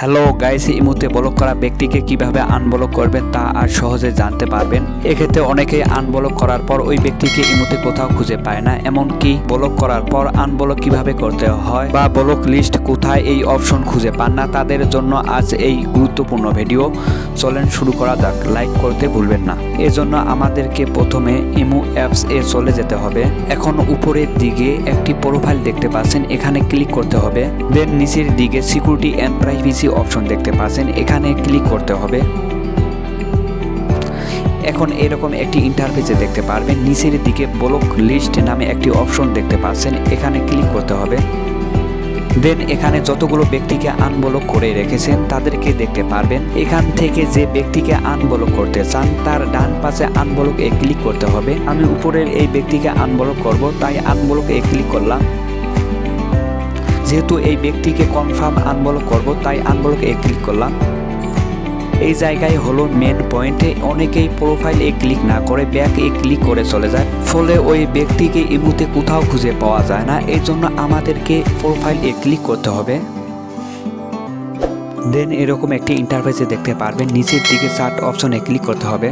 Hello guys এই মুহূর্তে block করা ব্যক্তিকে কীভাবে আনব্লক করবেন তা আর সহজে জানতে পারবেন। এক্ষেত্রে অনেকেই আনব্লক করার পর ওই ব্যক্তিকে ইমুতে কোথাও খুঁজে পায় না। এমনকি ব্লক করার পর আনব্লক কীভাবে করতে হয় বা ব্লক লিস্ট কোথায় এই অপশন খুঁজে পান না, তাদের জন্য আজ এই গুরুত্বপূর্ণ ভিডিও চলেন শুরু করা যাক। লাইক করতে ভুলবেন না। এজন্য আমাদেরকে প্রথমে ইমু অ্যাপস এ চলে যেতে হবে। এখন উপরের দিকে একটি প্রোফাইল দেখতে পাচ্ছেন। এখানে ক্লিক করতে হবে। দেন নিচের দিকে সিকিউরিটি অ্যান্ড প্রাইভেসি অপশন দেখতে পাচ্ছেন? এখানে ক্লিক করতে হবে। এখন এরকম একটি ইন্টারফেসে দেখতে পারবেন। নিচের দিকে ব্লক লিস্ট নামে একটি অপশন দেখতে পাচ্ছেন। এখানে ক্লিক করতে হবে। দেন এখানে যতগুলো ব্যক্তিকে আনব্লক করে রেখেছেন, তাদেরকে দেখতে পারবেন। এখান থেকে যে ব্যক্তিকে আনব্লক করতে চান, তার ডান পাশে আনব্লক এ ক্লিক করতে হবে। আমি উপরের এই ব্যক্তিকে আনব্লক করব, তাই আনব্লক এ ক্লিক করলাম। যেহেতু এই ব্যক্তিকে কনফার্ম আনব্লক করব, তাই আনব্লক এ ক্লিক করলাম। এই জায়গায় হলো মেন পয়েন্টে অনেকেই প্রোফাইল এ ক্লিক না করে ব্যাক এ ক্লিক করে চলে যায়। ফলে ওই ব্যক্তিকে ইমুতে কোথাও খুঁজে পাওয়া যায় না। এই জন্য আমাদেরকে প্রোফাইল এ ক্লিক করতে হবে। দেন এরকম একটি ইন্টারফেসে দেখতে পারবেন। নিচের দিকে চার্ট অপশনে ক্লিক করতে হবে।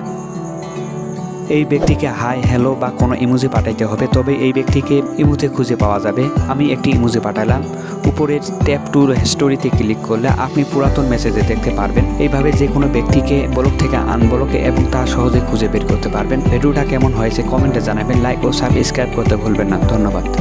এই ব্যক্তিকে হাই, হ্যালো বা কোনো ইমোজি পাঠাইতে হবে, তবে এই ব্যক্তিকে ইমুতে খুঁজে পাওয়া যাবে। আমি একটি ইমোজি পাঠালাম উপরের ট্যাপ টু স্টোরিতে ক্লিক করলে আপনি পুরাতন মেসেজে দেখতে পারবেন। এইভাবে যে কোনো ব্যক্তিকে ব্লক থেকে আনব্লকে এবং তা সহজে খুঁজে বের করতে পারবেন। ভিডিওটা কেমন হয়েছে কমেন্টে জানাবেন। লাইক ও সাবস্ক্রাইব করতে ভুলবেন না। ধন্যবাদ।